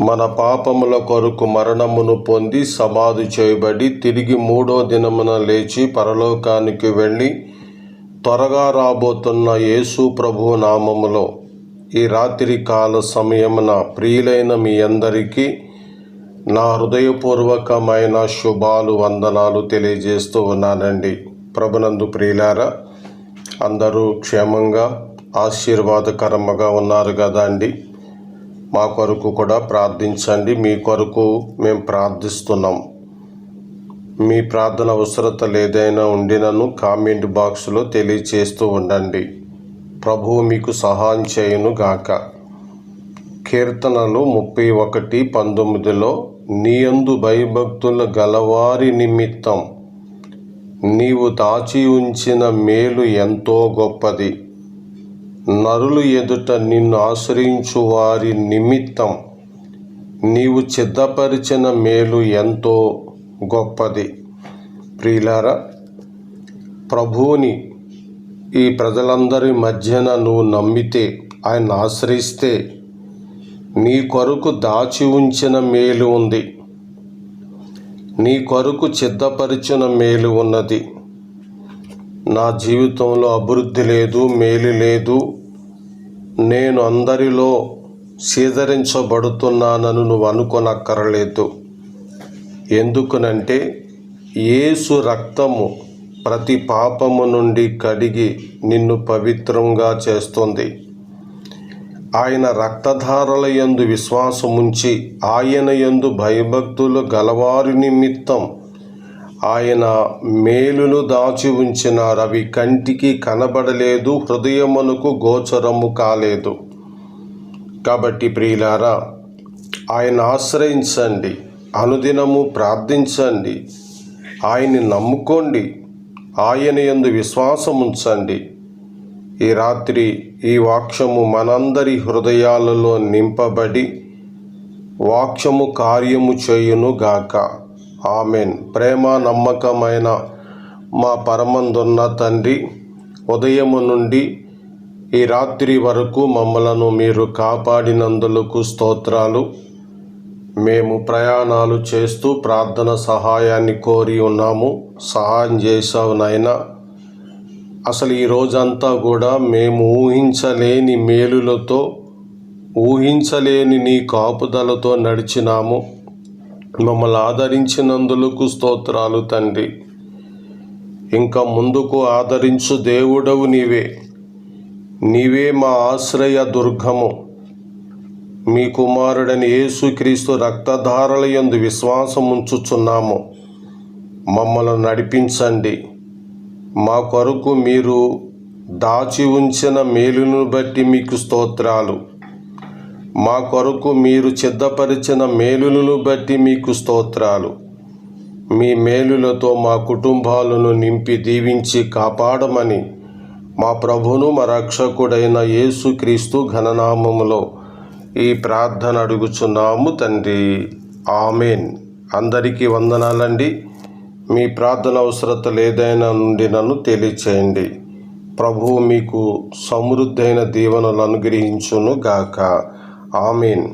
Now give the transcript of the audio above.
మన పాపముల కొరకు మరణమును పొంది సమాధి చేయబడి తిరిగి మూడో దినమున లేచి పరలోకానికి వెళ్ళి త్వరగా రాబోతున్న యేసు ప్రభు నామములో ఈ రాత్రి కాల సమయమున ప్రియులైన మీ అందరికీ నా హృదయపూర్వకమైన శుభాలు వందనాలు తెలియజేస్తూ ఉన్నానండి. ప్రభునందు ప్రియులారా అందరూ క్షేమంగా ఆశీర్వాదకరంగా ఉన్నారు కదా అండి మా కొరకు కూడా ప్రార్థించండి. మీ కొరకు మేము ప్రార్థిస్తున్నాం. మీ ప్రార్థన అవసరతలు ఏదైనా ఉండినను కామెంట్ బాక్స్లో తెలియచేస్తూ ఉండండి. ప్రభువు మీకు సహాయం చేయును గాక. కీర్తనలు ముప్పై ఒకటి పంతొమ్మిదిలో నీయందు భయభక్తుల గలవారి నిమిత్తం నీవు దాచి ఉంచిన మేలు ఎంతో గొప్పది. నరులు ఎదుట నిన్ను ఆశ్రయించు వారి నిమిత్తం నీవు సిద్ధపరిచిన మేలు ఎంతో గొప్పది. ప్రియులారా ప్రభువుని ఈ ప్రజలందరి మధ్యన నువ్వు నమ్మితే ఆయన ఆశ్రయిస్తే నీ కొరకు దాచి ఉంచిన మేలు ఉంది. నీ కొరకు సిద్ధపరిచిన మేలు ఉన్నది. నా జీవితంలో అభివృద్ధి లేదు మేలు లేదు. నేను అందరిలో సీదరించబడుతున్నానని నువ్వు అనుకోనక్కరలేదు. ఎందుకునంటే యేసు రక్తము ప్రతి పాపము నుండి కడిగి నిన్ను పవిత్రంగా చేస్తుంది. ఆయన రక్తధారల యందు విశ్వాసముంచి ఆయన యందు భయభక్తులు గలవారి నిమిత్తం ఆయన మేలును దాచి ఉంచినారు అవి కంటికి కనబడలేదు హృదయమునకు గోచరము కాలేదు. కాబట్టి ప్రియులారా ఆయన ఆశ్రయించండి అనుదినము ప్రార్థించండి ఆయన్ని నమ్ముకోండి ఆయన యందు విశ్వాసం ఉంచండి. ఈ రాత్రి ఈ వాక్యము మనందరి హృదయాలలో నింపబడి వాక్యము కార్యము చేయును గాక ఆమెన్. ప్రేమ నమ్మకమైన మా పరమందున్న తండ్రి ఉదయము నుండి ఈ రాత్రి వరకు మమ్మలను మీరు కాపాడినందులకు స్తోత్రాలు. మేము ప్రయాణాలు చేస్తూ ప్రార్థన సహాయాన్ని కోరి ఉన్నాము. సహాయం చేసావు నాయనా. అసలు ఈ రోజంతా కూడా మేము ఊహించలేని మేలులతో ఊహించలేని నీ కాపుదలతో నడిచినాము. మమ్మల్ని ఆదరించినందులకు స్తోత్రాలు తండ్రి. ఇంకా ముందుకు ఆదరించు దేవుడవు నీవే. నీవే మా ఆశ్రయ దుర్గము. మీ కుమారుడని యేసుక్రీస్తు రక్తధారల యందు విశ్వాసం ఉంచుచున్నాము. మమ్మల్ని నడిపించండి. మా కొరకు మీరు దాచి ఉంచిన మేలును బట్టి మీకు స్తోత్రాలు. మా కొరకు మీరు సిద్ధపరిచిన మేలులను బట్టి మీకు స్తోత్రాలు. మీ మేలులతో మా కుటుంబాలను నింపి దీవించి కాపాడమని మా ప్రభును మా రక్షకుడైన యేసుక్రీస్తు ఘననామములో ఈ ప్రార్థన అడుగుచున్నాము తండ్రి. ఆమెన్. అందరికీ వందనాలండి. మీ ప్రార్థన అవసరతలు ఏదైనా నుండి నన్ను తెలియచేయండి. ప్రభువు మీకు సమృద్ధైన దీవెనలు అనుగ్రహించును గాక ఆమెన్